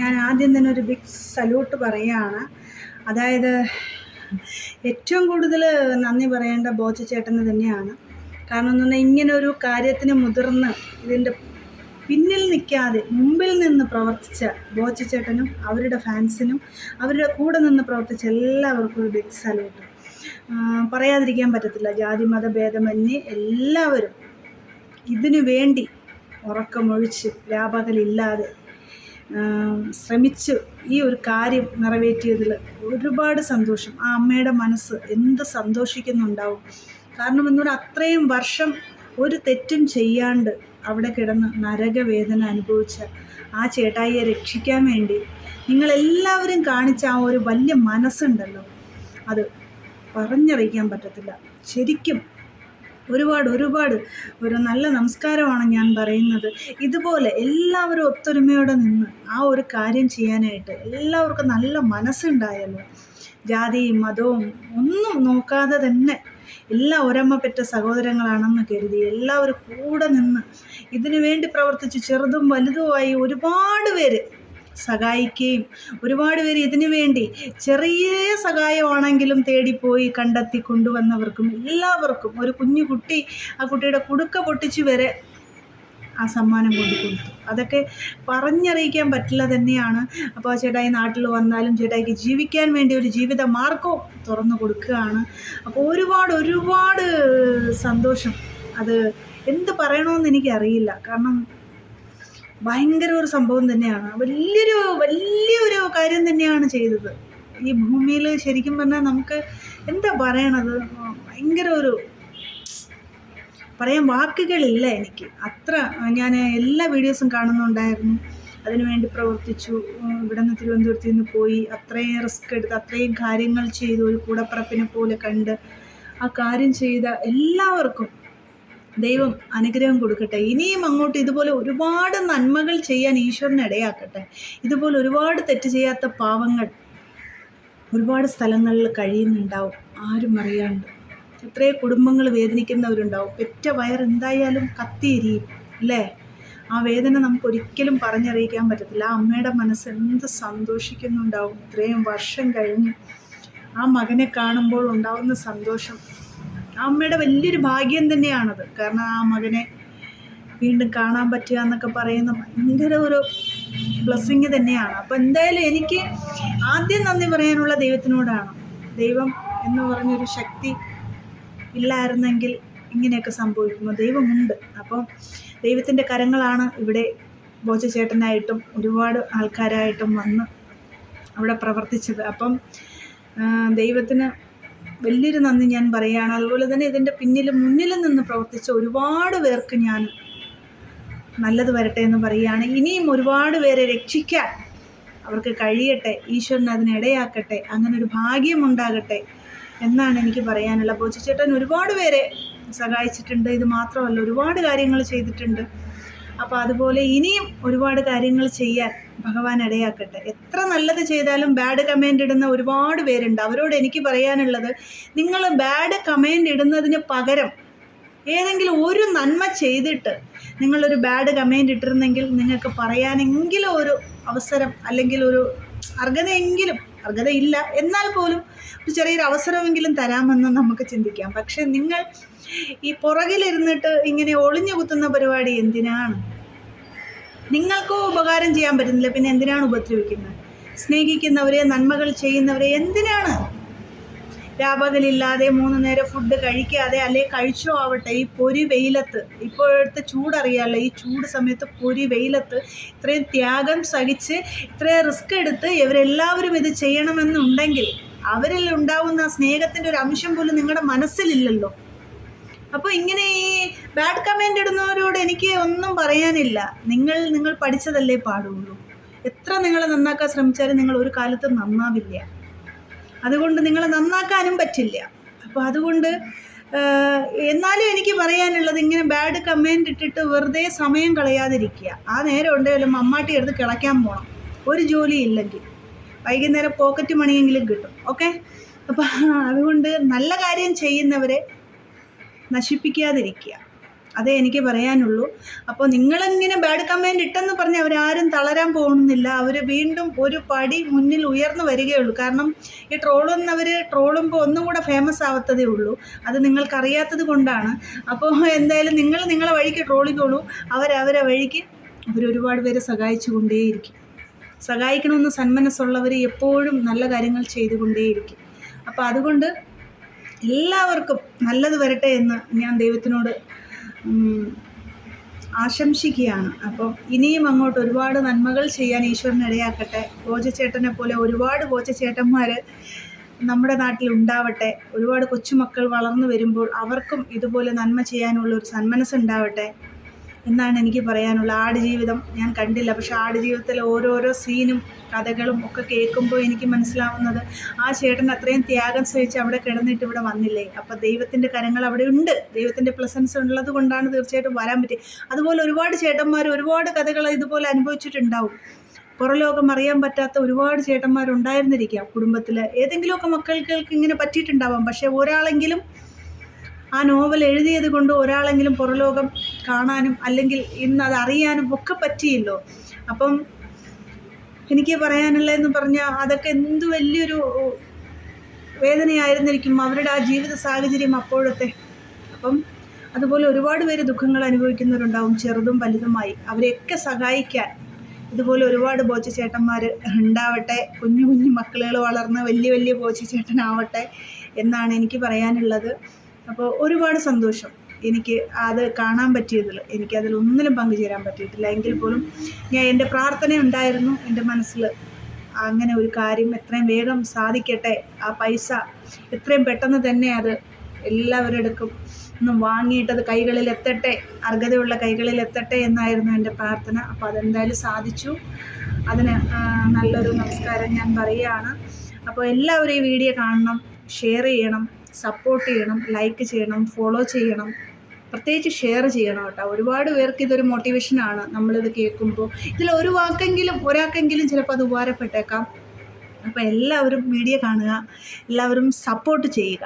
ഞാൻ ആദ്യം തന്നെ ഒരു ബിഗ് സല്യൂട്ട് പറയുകയാണ്. അതായത് ഏറ്റവും കൂടുതൽ നന്ദി പറയേണ്ട ബോച്ച ചേട്ടന് തന്നെയാണ്. കാരണം എന്ന് പറഞ്ഞാൽ ഇങ്ങനെ ഒരു കാര്യത്തിന് മുതിർന്ന് ഇതിന്റെ പിന്നിൽ നിൽക്കാതെ മുമ്പിൽ നിന്ന് പ്രവർത്തിച്ച ബോച്ച ചേട്ടനും അവരുടെ ഫാൻസിനും അവരുടെ കൂടെ നിന്ന് പ്രവർത്തിച്ച എല്ലാവർക്കും ഒരു ബിഗ് സല്യൂട്ട് പറയാതിരിക്കാൻ പറ്റത്തില്ല. ജാതി മത ഭേദമന്യേ എല്ലാവരും ഇതിനു വേണ്ടി ഉറക്കമൊഴിച്ച് രാപകലില്ലാതെ ശ്രമിച്ച് ഈ ഒരു കാര്യം നിറവേറ്റിയതിൽ ഒരുപാട് സന്തോഷം. ആ അമ്മയുടെ മനസ്സ് എന്ത് സന്തോഷിക്കുന്നുണ്ടാവും. കാരണം എന്നോട് അത്രയും വർഷം ഒരു തെറ്റും ചെയ്യാണ്ട് അവിടെ കിടന്ന് നരകവേദന അനുഭവിച്ച ആ ചേട്ടായിയെ രക്ഷിക്കാൻ വേണ്ടി നിങ്ങളെല്ലാവരും കാണിച്ച ആ ഒരു വലിയ മനസ്സുണ്ടല്ലോ. അത് പറഞ്ഞറിയിക്കാൻ പറ്റത്തില്ല. ശരിക്കും ഒരുപാട് ഒരുപാട് ഒരു നല്ല നമസ്കാരമാണ് ഞാൻ പറയുന്നത്. ഇതുപോലെ എല്ലാവരും ഒത്തൊരുമയോടെ നിന്ന് ആ ഒരു കാര്യം ചെയ്യാനായിട്ട് എല്ലാവർക്കും നല്ല മനസ്സുണ്ടായല്ലോ. ജാതിയും മതവും ഒന്നും നോക്കാതെ തന്നെ എല്ലാ ഒരമ്മ പെറ്റ സഹോദരങ്ങളാണെന്ന് കരുതി എല്ലാവരും കൂടെ നിന്ന് ഇതിനു വേണ്ടി പ്രവർത്തിച്ച് ചെറുതും വലുതുമായി ഒരുപാട് പേര് സഹായിക്കുകയും ഒരുപാട് പേര് ഇതിനു വേണ്ടി ചെറിയ സഹായമാണെങ്കിലും തേടിപ്പോയി കണ്ടെത്തി കൊണ്ടുവന്നവർക്കും എല്ലാവർക്കും ഒരു കുഞ്ഞു കുട്ടി ആ കുട്ടിയുടെ കുടുക്ക പൊട്ടിച്ചു വരെ ആ സമ്മാനം കൊണ്ടു കൊടുത്തു. അതൊക്കെ പറഞ്ഞറിയിക്കാൻ പറ്റില്ല തന്നെയാണ്. അപ്പോൾ ആ ചേട്ടായി നാട്ടിൽ വന്നാലും ചേട്ടായിക്ക് ജീവിക്കാൻ വേണ്ടി ഒരു ജീവിത മാർഗവും തുറന്നു കൊടുക്കുകയാണ്. അപ്പോൾ ഒരുപാട് ഒരുപാട് സന്തോഷം. അത് എന്ത് പറയണമെന്ന് എനിക്കറിയില്ല. കാരണം ഭയങ്കര ഒരു സംഭവം തന്നെയാണ്. വലിയൊരു വലിയൊരു കാര്യം തന്നെയാണ് ചെയ്തത്. ഈ ഭൂമിയിൽ ശരിക്കും പറഞ്ഞാൽ നമുക്ക് എന്താ പറയണത്? ഭയങ്കര ഒരു പറയാൻ വാക്കുകളില്ല എനിക്ക്. അത്ര ഞാൻ എല്ലാ വീഡിയോസും കാണുന്നുണ്ടായിരുന്നു. അതിനുവേണ്ടി പ്രവർത്തിച്ചു. ഇവിടെ നിന്ന് തിരുവനന്തപുരത്ത് നിന്ന് പോയി. അത്രയും റിസ്ക് എടുത്ത് അത്രയും കാര്യങ്ങൾ ചെയ്തു. ഒരു കൂടപ്പിറപ്പിനെ പോലെ കണ്ട് ആ കാര്യം ചെയ്ത എല്ലാവർക്കും ദൈവം അനുഗ്രഹം കൊടുക്കട്ടെ. ഇനിയും അങ്ങോട്ട് ഇതുപോലെ ഒരുപാട് നന്മകൾ ചെയ്യാൻ ഈശ്വരനെ ഇടയാക്കട്ടെ. ഇതുപോലെ ഒരുപാട് തെറ്റ് ചെയ്യാത്ത പാവങ്ങൾ ഒരുപാട് സ്ഥലങ്ങളിൽ കഴിയുന്നുണ്ടാവും. ആരും അറിയാണ്ട്. എത്രയോ കുടുംബങ്ങൾ വേദനിക്കുന്നവരുണ്ടാവും. പെറ്റ വയർ എന്തായാലും കത്തിയിരിയും അല്ലേ? ആ വേദന നമുക്ക് ഒരിക്കലും പറഞ്ഞറിയിക്കാൻ പറ്റത്തില്ല. ആ അമ്മയുടെ മനസ്സ് എന്ത് സന്തോഷിക്കുന്നുണ്ടാവും. ഇത്രയും വർഷം കഴിഞ്ഞ് ആ മകനെ കാണുമ്പോൾ ഉണ്ടാവുന്ന സന്തോഷം. അമ്മയുടെ വലിയൊരു ഭാഗ്യം തന്നെയാണത്. കാരണം ആ മകനെ വീണ്ടും കാണാൻ പറ്റുക എന്നൊക്കെ പറയുന്ന ഭയങ്കര ഒരു ബ്ലെസ്സിങ് തന്നെയാണ്. അപ്പം എന്തായാലും എനിക്ക് ആദ്യം നന്ദി പറയാനുള്ള ദൈവത്തിനോടാണ്. ദൈവം എന്ന് പറഞ്ഞൊരു ശക്തി ഇല്ലായിരുന്നെങ്കിൽ ഇങ്ങനെയൊക്കെ സംഭവിക്കുന്നു ദൈവമുണ്ട്. അപ്പം ദൈവത്തിന്റെ കരങ്ങളാണ് ഇവിടെ ബോച്ചച്ചേട്ടനായിട്ടും ഒരുപാട് ആൾക്കാരായിട്ടും വന്ന് അവിടെ പ്രവർത്തിച്ചത്. അപ്പം ദൈവത്തിന് വലിയൊരു നന്ദി ഞാൻ പറയുകയാണ്. അതുപോലെ തന്നെ ഇതിന്റെ പിന്നിലും മുന്നിലും നിന്ന് പ്രവർത്തിച്ച ഒരുപാട് പേർക്ക് ഞാൻ നല്ലത് വരട്ടെ എന്ന് പറയുകയാണ്. ഇനിയും ഒരുപാട് പേരെ രക്ഷിക്കാൻ അവർക്ക് കഴിയട്ടെ ഈശ്വരൻ അതിനിടയാക്കട്ടെ അങ്ങനെ ഒരു ഭാഗ്യമുണ്ടാകട്ടെ എന്നാണ് എനിക്ക് പറയാനുള്ള ബോച്ചിച്ചേട്ടൻ ഒരുപാട് പേരെ സഹായിച്ചിട്ടുണ്ട്. ഇത് മാത്രമല്ല ഒരുപാട് കാര്യങ്ങൾ ചെയ്തിട്ടുണ്ട്. അപ്പോൾ അതുപോലെ ഇനിയും ഒരുപാട് കാര്യങ്ങൾ ചെയ്യാൻ ഭഗവാൻ ഇടയാക്കട്ടെ. എത്ര നല്ലത് ചെയ്താലും ബാഡ് കമന്റ് ഇടുന്ന ഒരുപാട് പേരുണ്ട്. അവരോട് എനിക്ക് പറയാനുള്ളത് നിങ്ങൾ ബാഡ് കമന്റ് ഇടുന്നതിന് പകരം ഏതെങ്കിലും ഒരു നന്മ ചെയ്തിട്ട് നിങ്ങളൊരു ബാഡ് കമന്റ് ഇട്ടിരുന്നെങ്കിൽ നിങ്ങൾക്ക് പറയാനെങ്കിലും ഒരു അവസരം അല്ലെങ്കിൽ ഒരു അർഹതയെങ്കിലും അർഹതയില്ല എന്നാൽ പോലും ഒരു ചെറിയൊരു അവസരമെങ്കിലും തരാമെന്ന് നമുക്ക് ചിന്തിക്കാം. പക്ഷെ നിങ്ങൾ ഈ പുറകിലിരുന്നിട്ട് ഇങ്ങനെ ഒളിഞ്ഞു കുത്തുന്ന പരിപാടി എന്തിനാണ്? നിങ്ങൾക്കോ ഉപകാരം ചെയ്യാൻ പറ്റുന്നില്ല പിന്നെ എന്തിനാണ് ഉപദ്രവിക്കുന്നത്? സ്നേഹിക്കുന്നവരെ നന്മകൾ ചെയ്യുന്നവരെ എന്തിനാണ്? രാപകലില്ലാതെ മൂന്ന് നേരം ഫുഡ് കഴിക്കാതെ അല്ലെ കഴിച്ചോ ആവട്ടെ ഈ പൊരി വെയിലത്ത്. ഇപ്പോഴത്തെ ചൂടറിയാമല്ലോ ഈ ചൂട് സമയത്ത് പൊരി വെയിലത്ത് ഇത്രയും ത്യാഗം സഹിച്ച് ഇത്രയും റിസ്ക് എടുത്ത് ഇവരെല്ലാവരും ഇത് ചെയ്യണമെന്നുണ്ടെങ്കിൽ അവരിൽ ഉണ്ടാവുന്ന സ്നേഹത്തിന്റെ ഒരു അംശം പോലും നിങ്ങളുടെ മനസ്സിലില്ലല്ലോ. അപ്പോൾ ഇങ്ങനെ ഈ ബാഡ് കമന്റ് ഇടുന്നവരോട് എനിക്ക് ഒന്നും പറയാനില്ല. നിങ്ങൾ നിങ്ങൾ പഠിച്ചതല്ലേ പാടുള്ളൂ. എത്ര നിങ്ങൾ നന്നാക്കാൻ ശ്രമിച്ചാലും നിങ്ങൾ ഒരു കാലത്ത് നന്നാവില്ല. അതുകൊണ്ട് നിങ്ങളെ നന്നാക്കാനും പറ്റില്ല. അപ്പോൾ അതുകൊണ്ട് എന്നാലും എനിക്ക് പറയാനുള്ളത് ഇങ്ങനെ ബാഡ് കമന്റ് ഇട്ടിട്ട് വെറുതെ സമയം കളയാതിരിക്കുക. ആ നേരം ഉണ്ടെങ്കിലും മമ്മാട്ടി എടുത്ത് കിളയ്ക്കാൻ പോകണം ഒരു ജോലി ഇല്ലെങ്കിൽ. വൈകുന്നേരം പോക്കറ്റ് മണിയെങ്കിലും കിട്ടും. ഓക്കെ അപ്പം അതുകൊണ്ട് നല്ല കാര്യം ചെയ്യുന്നവരെ നശിപ്പിക്കാതിരിക്കുക. അതേ എനിക്ക് പറയാനുള്ളൂ. അപ്പോൾ നിങ്ങളിങ്ങനെ ബാഡ് കമന്റ് ഇട്ടെന്ന് പറഞ്ഞ് അവരാരും തളരാൻ പോകുന്നില്ല. അവർ വീണ്ടും ഒരു പടി മുന്നിൽ ഉയർന്നു വരികയുള്ളൂ. കാരണം ഈ ട്രോളുന്നവർ ട്രോളുമ്പോൾ ഒന്നും കൂടെ ഫേമസ് ആവത്തതേ ഉള്ളൂ. അത് നിങ്ങൾക്കറിയാത്തത് കൊണ്ടാണ്. അപ്പോൾ എന്തായാലും നിങ്ങൾ നിങ്ങളെ വഴിക്ക് ട്രോളിക്കോളൂ അവരവരെ വഴിക്ക് അവരൊരുപാട് പേരെ സഹായിച്ചു കൊണ്ടേയിരിക്കും സഹായിക്കണമെന്ന് സന്മനസ്സുള്ളവർ എപ്പോഴും നല്ല കാര്യങ്ങൾ ചെയ്തുകൊണ്ടേയിരിക്കും. അപ്പോൾ അതുകൊണ്ട് എല്ലാവർക്കും നല്ലത് വരട്ടെ എന്ന് ഞാൻ ദൈവത്തിനോട് ആശംസിക്കുകയാണ്. അപ്പം ഇനിയും അങ്ങോട്ട് ഒരുപാട് നന്മകൾ ചെയ്യാൻ ഈശ്വരൻ ഇടയാക്കട്ടെ. ബോജച്ചേട്ടനെ പോലെ ഒരുപാട് ബോജച്ചേട്ടന്മാർ നമ്മുടെ നാട്ടിൽ ഉണ്ടാവട്ടെ. ഒരുപാട് കൊച്ചുമക്കൾ വളർന്നു വരുമ്പോൾ അവർക്കും ഇതുപോലെ നന്മ ചെയ്യാനുള്ള ഒരു സന്മനസ് ഉണ്ടാവട്ടെ എന്നാണ് എനിക്ക് പറയാനുള്ള ആടുജീവിതം ഞാൻ കണ്ടില്ല. പക്ഷെ ആടുജീവിതത്തിലെ ഓരോരോ സീനും കഥകളും ഒക്കെ കേൾക്കുമ്പോൾ എനിക്ക് മനസ്സിലാവുന്നത് ആ ചേട്ടൻ അത്രയും ത്യാഗം സഹിച്ച് അവിടെ കിടന്നിട്ട് ഇവിടെ വന്നില്ലേ? അപ്പോൾ ദൈവത്തിന്റെ കരങ്ങൾ അവിടെ ഉണ്ട്. ദൈവത്തിന്റെ പ്ലസൻസ് ഉള്ളത് കൊണ്ടാണ് തീർച്ചയായിട്ടും വരാൻ പറ്റിയത്. അതുപോലെ ഒരുപാട് ചേട്ടന്മാർ ഒരുപാട് കഥകൾ ഇതുപോലെ അനുഭവിച്ചിട്ടുണ്ടാവും. പുറലോകം അറിയാൻ പറ്റാത്ത ഒരുപാട് ചേട്ടന്മാരുണ്ടായിരുന്നിരിക്കാം കുടുംബത്തിൽ. ഏതെങ്കിലുമൊക്കെ മക്കൾക്ക് ഇങ്ങനെ പറ്റിയിട്ടുണ്ടാവാം. പക്ഷേ ഒരാളെങ്കിലും ആ നോവൽ എഴുതിയത് കൊണ്ട് ഒരാളെങ്കിലും പുറലോകം കാണാനും അല്ലെങ്കിൽ ഇന്ന് അത് അറിയാനും ഒക്കെ പറ്റിയല്ലോ. അപ്പം എനിക്ക് പറയാനുള്ളതെന്ന് പറഞ്ഞാൽ അതൊക്കെ എന്ത് വലിയൊരു വേദനയായിരുന്നിരിക്കും അവരുടെ ആ ജീവിത സാഹചര്യം അപ്പോഴത്തെ. അപ്പം അതുപോലെ ഒരുപാട് പേര് ദുഃഖങ്ങൾ അനുഭവിക്കുന്നവരുണ്ടാവും ചെറുതും വലുതുമായി. അവരെയൊക്കെ സഹായിക്കാൻ ഇതുപോലെ ഒരുപാട് ബോച്ച ചേട്ടന്മാർ ഉണ്ടാവട്ടെ കുഞ്ഞു കുഞ്ഞു മക്കളുകൾ വളർന്ന് വലിയ വലിയ ബോച്ച ചേട്ടനാവട്ടെ എന്നാണ് എനിക്ക് പറയാനുള്ളത്. അപ്പോൾ ഒരുപാട് സന്തോഷം. എനിക്ക് അത് കാണാൻ പറ്റിയതിൽ. എനിക്കതിൽ ഒന്നിലും പങ്കുചേരാൻ പറ്റിയിട്ടില്ല. എങ്കിൽ പോലും ഞാൻ എന്റെ പ്രാർത്ഥന ഉണ്ടായിരുന്നു. എന്റെ മനസ്സിൽ അങ്ങനെ ഒരു കാര്യം എത്രയും വേഗം സാധിക്കട്ടെ. ആ പൈസ എത്രയും പെട്ടെന്ന് തന്നെ അത് എല്ലാവരുടെ ഒന്ന് വാങ്ങിയിട്ടത് കൈകളിൽ എത്തട്ടെ. അർഹതയുള്ള കൈകളിൽ എത്തട്ടെ എന്നായിരുന്നു എന്റെ പ്രാർത്ഥന. അപ്പോൾ അതെന്തായാലും സാധിച്ചു. അതിന് നല്ലൊരു നമസ്കാരം ഞാൻ പറയുകയാണ്. അപ്പോൾ എല്ലാവരും ഈ വീഡിയോ കാണണം ഷെയർ ചെയ്യണം. സപ്പോർട്ട് ചെയ്യണം ലൈക്ക് ചെയ്യണം ഫോളോ ചെയ്യണം. പ്രത്യേകിച്ച് ഷെയർ ചെയ്യണം കേട്ടോ. ഒരുപാട് പേർക്ക് ഇതൊരു മോട്ടിവേഷനാണ് നമ്മളിത് കേൾക്കുമ്പോൾ. ഇതിൽ ഒരു വാക്കെങ്കിലും ഒരാൾക്കെങ്കിലും ചിലപ്പോൾ അത് ഉപകാരപ്പെട്ടേക്കാം. അപ്പോൾ എല്ലാവരും വീഡിയോ കാണുക എല്ലാവരും സപ്പോർട്ട് ചെയ്യുക.